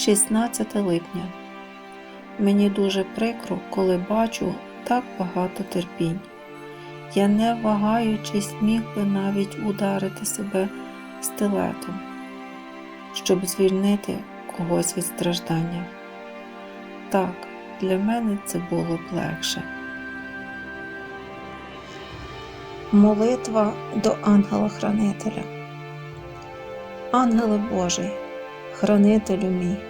16 липня. Мені дуже прикро, коли бачу так багато терпінь. Я не вагаючись міг би навіть ударити себе стилетом, щоб звільнити когось від страждання. Так, для мене це було б легше. Молитва до ангела-хранителя. Ангеле Божий, хранителю мій,